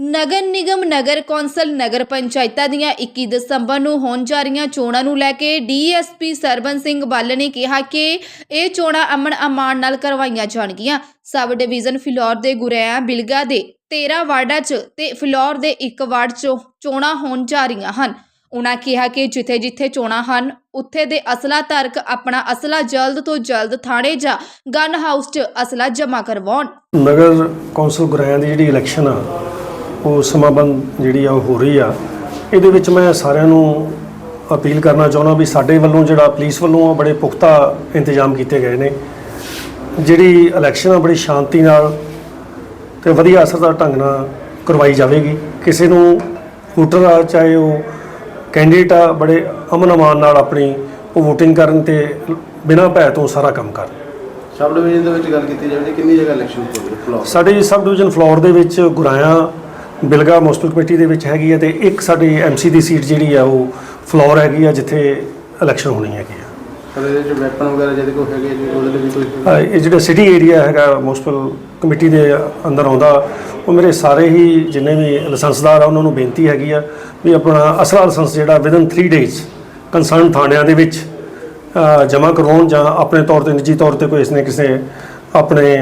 ਨਗਰ ਨਿਗਮ ਨਗਰ council ਨਗਰ ਪੰਚਾਇਤਾਂ ਦੀਆਂ 21 ਦਸੰਬਰ ਨੂੰ ਹੋਣ ਜਾ ਰਹੀਆਂ ਚੋਣਾਂ ਨੂੰ ਲੈ ਕੇ ਡੀਐਸਪੀ ਸਰਬਨ ਸਿੰਘ ਬੱਲ ਨੇ ਕਿਹਾ ਕਿ ਇਹ ਚੋਣਾਂ ਅਮਨ ਅਮਾਨ ਨਾਲ ਕਰਵਾਈਆਂ ਜਾਣਗੀਆਂ। ਸਬ ਡਿਵੀਜ਼ਨ ਫਿਲੌਰ ਦੇ ਗੁਰੇਆ ਬਿਲਗਾ ਦੇ 13 ਵਾਰਡਾਂ 'ਚ ਤੇ ਫਿਲੌਰ ਦੇ ਇੱਕ ਵਾਰਡ 'ਚ ਚੋਣਾਂ ਹੋਣ ਜਾ ਰਹੀਆਂ ਹਨ। ਉਹਨਾਂ ਕਿਹਾ ਕਿ ਜਿੱਥੇ-ਜਿੱਥੇ ਚੋਣਾਂ ਹਨ, ਉੱਥੇ ਦੇ ਅਸਲਾ ਧਾਰਕ ਆਪਣਾ ਅਸਲਾ ਜਲਦ ਤੋਂ ਜਲਦ ਥਾਣੇ ਜਾਂ ਗਨ ਹਾਊਸ 'ਚ ਅਸਲਾ ਜਮ੍ਹਾਂ ਕਰਵਾਉਣ। ਨਗਰ ਕੌਂਸਲ ਗੁਰਾਇਆਂ ਦੀ ਜਿਹੜੀ ਇਲੈਕਸ਼ਨ ਆ ਉਹ ਸਮਾਬੰਦ ਜਿਹੜੀ ਆ ਉਹ ਹੋ ਰਹੀ ਆ। ਇਹਦੇ ਵਿੱਚ ਮੈਂ ਸਾਰਿਆਂ ਨੂੰ ਅਪੀਲ ਕਰਨਾ ਚਾਹੁੰਦਾ ਵੀ ਸਾਡੇ ਵੱਲੋਂ ਜਿਹੜਾ ਪੁਲਿਸ ਵੱਲੋਂ ਆ ਬੜੇ ਪੁਖਤਾ ਇੰਤਜ਼ਾਮ ਕੀਤੇ ਗਏ ਨੇ। ਜਿਹੜੀ ਇਲੈਕਸ਼ਨ ਆ ਬੜੀ ਸ਼ਾਂਤੀ ਨਾਲ ਤੇ ਵਧੀਆ ਅਸਰਦਾਰ ਢੰਗ ਨਾਲ ਕਰਵਾਈ ਜਾਵੇਗੀ। ਕਿਸੇ ਨੂੰ ਵੋਟਰ ਆ ਚਾਹੇ ਉਹ ਕੈਂਡੀਡੇਟ ਆ ਬੜੇ ਅਮਨ ਅਮਾਨ ਨਾਲ ਆਪਣੀ ਉਹ VOTING ਕਰਨ ਤੇ ਬਿਨਾਂ ਭੈ ਤੋਂ ਸਾਰਾ ਕੰਮ ਕਰਨ। ਸਬ ਡਿਵੀਜ਼ਨ ਦੇ ਵਿੱਚ ਗੱਲ ਕੀਤੀ ਜਾਵੇ ਕਿੰਨੀ ਜਗ੍ਹਾ ਇਲੈਕਸ਼ਨ ਹੋ ਰਹੀ ਹੈ ਸਾਡੀ ਸਬ ਡਿਵੀਜ਼ਨ ਫਲੋਰ ਦੇ ਵਿੱਚ ਗੁਰਾਇਆ ਬਿਲਗਾ ਮੁਸਤਫਾ ਕਮੇਟੀ ਦੇ ਵਿੱਚ ਹੈਗੀ ਹੈ ਤੇ ਇੱਕ ਸਾਡੀ ਐਮਸੀ ਦੀ ਸੀਟ ਜਿਹੜੀ ਆ ਉਹ ਫਲੋਰ ਹੈਗੀ ਆ ਜਿੱਥੇ ਇਲੈਕਸ਼ਨ ਹੋਣੀ ਹੈਗੀ ਆ। ਪਰ ਇਹਦੇ ਵਿੱਚ ਵੈਪਨ ਵਗੈਰਾ ਜਿਹਦੇ ਕੋਲ ਹੈਗੇ ਜੀ ਉਹਦੇ ਲਈ ਵੀ ਕੋਈ ਅਹ ਇਹ ਜਿਹੜਾ ਸਿਟੀ ਏਰੀਆ ਹੈਗਾ ਮੁਸਤਫਾ ਕਮੇਟੀ ਦੇ ਅੰਦਰ ਆਉਂਦਾ ਉਹ ਮੇਰੇ ਸਾਰੇ ਹੀ ਜਿੰਨੇ ਵੀ ਲਾਇਸੈਂਸਦਾਰ ਆ ਉਹਨਾਂ ਨੂੰ ਬੇਨਤੀ ਹੈਗੀ ਆ ਵੀ ਆਪਣਾ ਅਸਲਾ ਲਾਇਸੈਂਸ ਜਿਹੜਾ ਵਿਦਨ 3 ਡੇਜ਼ ਕੰਸਰਨ ਥਾਣਿਆਂ ਦੇ ਵਿੱਚ ਜਮ੍ਹਾਂ ਕਰਵਾਉਣ ਜਾਂ ਆਪਣੇ ਤੌਰ ਤੇ ਨਿੱਜੀ ਤੌਰ ਤੇ ਕੋਈ ਇਸਨੇ ਕਿਸੇ ਆਪਣੇ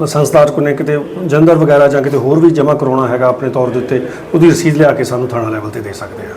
ਲਾਇਸੈਂਸਦਾਰ ਕੋਲ ਨੇ ਕਿਤੇ ਜੰਦਰ ਵਗੈਰਾ ਜਾਂ ਕਿਤੇ ਹੋਰ ਵੀ ਜਮ੍ਹਾਂ ਕਰਾਉਣਾ ਹੈਗਾ ਆਪਣੇ ਤੌਰ ਦੇ ਉੱਤੇ, ਉਹਦੀ ਰਸੀਦ ਲਿਆ ਕੇ ਸਾਨੂੰ ਥਾਣਾ ਲੈਵਲ ਤੇ ਦੇ ਸਕਦੇ ਆ।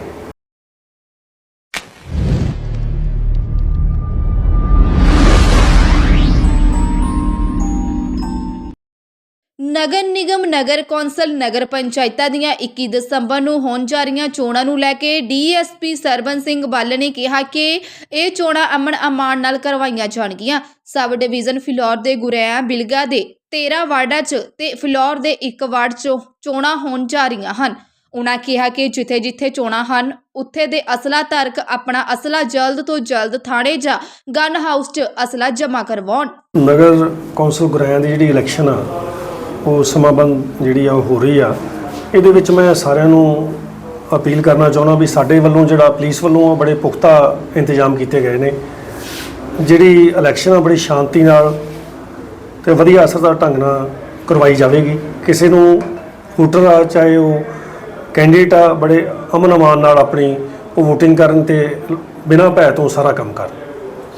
ਨਗਰ ਨਿਗਮ ਨਗਰ ਕੌਂਸਲ ਨਗਰ ਪੰਚਾਇਤਾਂ ਦੀਆਂ 21 ਦਸੰਬਰ ਨੂੰ ਹੋਣ ਜਾ ਰਹੀਆਂ ਚੋਣਾਂ ਨੂੰ ਲੈ ਕੇ ਡੀਐਸਪੀ ਸਰਬਨ ਸਿੰਘ ਬੱਲ ਨੇ ਕਿਹਾ ਕਿ ਇਹ ਚੋਣਾਂ ਅਮਨ ਅਮਾਨ ਨਾਲ ਕਰਵਾਈਆਂ ਜਾਣਗੀਆਂ। ਸਬ ਡਿਵੀਜ਼ਨ ਫਿਲੌਰ ਦੇ ਗੁਰੇਆ ਬਿਲਗਾ ਦੇ 13 ਵਾਰਡਾਂ 'ਚ ਤੇ ਫਿਲੌਰ ਦੇ ਇੱਕ ਵਾਰਡ 'ਚ ਚੋਣਾਂ ਹੋਣ ਜਾ ਰਹੀਆਂ ਹਨ। ਉਹਨਾਂ ਕਿਹਾ ਕਿ ਜਿੱਥੇ-ਜਿੱਥੇ ਚੋਣਾਂ ਹਨ, ਉੱਥੇ ਦੇ ਅਸਲਾ ਧਾਰਕ ਆਪਣਾ ਅਸਲਾ ਜਲਦ ਤੋਂ ਜਲਦ ਥਾਣੇ ਜਾਂ ਗਨ ਹਾਊਸ 'ਚ ਅਸਲਾ ਜਮ੍ਹਾਂ ਕਰਵਾਉਣ। ਨਗਰ ਕੌਂਸਲ ਗੁਰਾਇਆਂ ਦੀ ਜਿਹੜੀ ਇਲੈਕਸ਼ਨ ਆ, ਉਹ ਸਮਾਬੰਦ ਜਿਹੜੀ ਆ, ਉਹ ਹੋ ਰਹੀ ਆ। ਇਹਦੇ ਵਿੱਚ ਮੈਂ ਸਾਰਿਆਂ ਨੂੰ ਅਪੀਲ ਕਰਨਾ ਚਾਹੁੰਦਾ ਵੀ ਸਾਡੇ ਵੱਲੋਂ ਜਿਹੜਾ ਪੁਲਿਸ ਵੱਲੋਂ ਬੜੇ ਪੁਖਤਾ ਇੰਤਜ਼ਾਮ ਕੀਤੇ ਗਏ ਨੇ। ਜਿਹੜੀ ਇਲੈਕਸ਼ਨ ਆ, ਬੜੀ ਸ਼ਾਂਤੀ ਨਾਲ ਤੇ ਵਧੀਆ ਅਸਰਦਾਰ ਢੰਗ ਨਾਲ ਕਰਵਾਈ ਜਾਵੇਗੀ। ਕਿਸੇ ਨੂੰ ਵੋਟਰ ਆ ਚਾਹੇ ਉਹ ਕੈਂਡੀਡੇਟ ਆ ਬੜੇ ਅਮਨ ਅਮਾਨ ਨਾਲ ਆਪਣੀ ਉਹ VOTING ਕਰਨ ਤੇ ਬਿਨਾਂ ਭੈ ਤੋਂ ਸਾਰਾ ਕੰਮ ਕਰਨ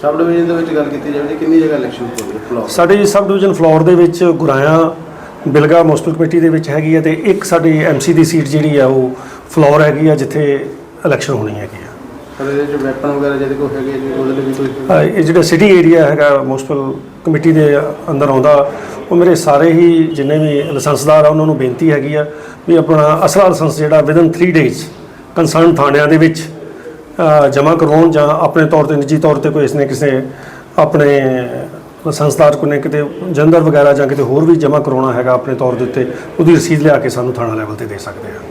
ਸਬ ਡਿਵੀਜ਼ਨ ਦੇ ਵਿੱਚ ਗੱਲ ਕੀਤੀ ਜਾਵੇ ਕਿੰਨੀ ਜਗ੍ਹਾ ਇਲੈਕਸ਼ਨ ਹੋ ਰਹੀ ਹੈ ਫਲੋਰ ਸਾਡੀ ਸਬ ਡਿਵੀਜ਼ਨ ਫਲੋਰ ਦੇ ਵਿੱਚ ਗੁਰਾਇਆ ਬਿਲਗਾ ਮੁਸਤਫਾ ਕਮੇਟੀ ਦੇ ਵਿੱਚ ਹੈਗੀ ਹੈ ਤੇ ਇੱਕ ਸਾਡੀ ਐਮਸੀ ਦੀ ਸੀਟ ਜਿਹੜੀ ਆ ਉਹ ਫਲੋਰ ਹੈਗੀ ਆ ਜਿੱਥੇ ਇਲੈਕਸ਼ਨ ਹੋਣੀ ਹੈਗੀ ਆ। ਇਹਦੇ ਵਿੱਚ ਵੈਪਨ ਵਗੈਰਾ ਜਿਹਦੇ ਕੋਲ ਹੈਗੇ ਜੀ ਉਹਦੇ ਲਈ ਵੀ ਕੋਈ ਅਹ ਇਹ ਜਿਹੜਾ ਸਿਟੀ ਏਰੀਆ ਹੈਗਾ ਮੁਸਤਫਾ ਕਮੇਟੀ ਦੇ ਅੰਦਰ ਆਉਂਦਾ, ਉਹ ਮੇਰੇ ਸਾਰੇ ਹੀ ਜਿੰਨੇ ਵੀ ਲਾਇਸੈਂਸਦਾਰ ਆ, ਉਹਨਾਂ ਨੂੰ ਬੇਨਤੀ ਹੈਗੀ ਆ ਵੀ ਆਪਣਾ ਅਸਲਾ ਲਾਇਸੈਂਸ ਜਿਹੜਾ ਵਿਦਨ 3 ਡੇਜ਼ ਕੰਸਰਨ ਥਾਣਿਆਂ ਦੇ ਵਿੱਚ ਜਮ੍ਹਾਂ ਕਰਵਾਉਣ ਜਾਂ ਆਪਣੇ ਤੌਰ ਤੇ, ਨਿੱਜੀ ਤੌਰ ਤੇ ਕੋਈ ਇਸਨੇ ਕਿਸੇ ਆਪਣੇ ਲਾਇਸੈਂਸਦਾਰ ਕੋਲ ਨੇ ਕਿਤੇ ਜੰਦਰ ਵਗੈਰਾ ਜਾਂ ਕਿਤੇ ਹੋਰ ਵੀ ਜਮ੍ਹਾਂ ਕਰਾਉਣਾ ਹੈਗਾ ਆਪਣੇ ਤੌਰ ਦੇ ਉੱਤੇ, ਉਹਦੀ ਰਸੀਦ ਲਿਆ ਕੇ ਸਾਨੂੰ ਥਾਣਾ ਲੈਵਲ ਤੇ ਦੇ ਸਕਦੇ ਆ।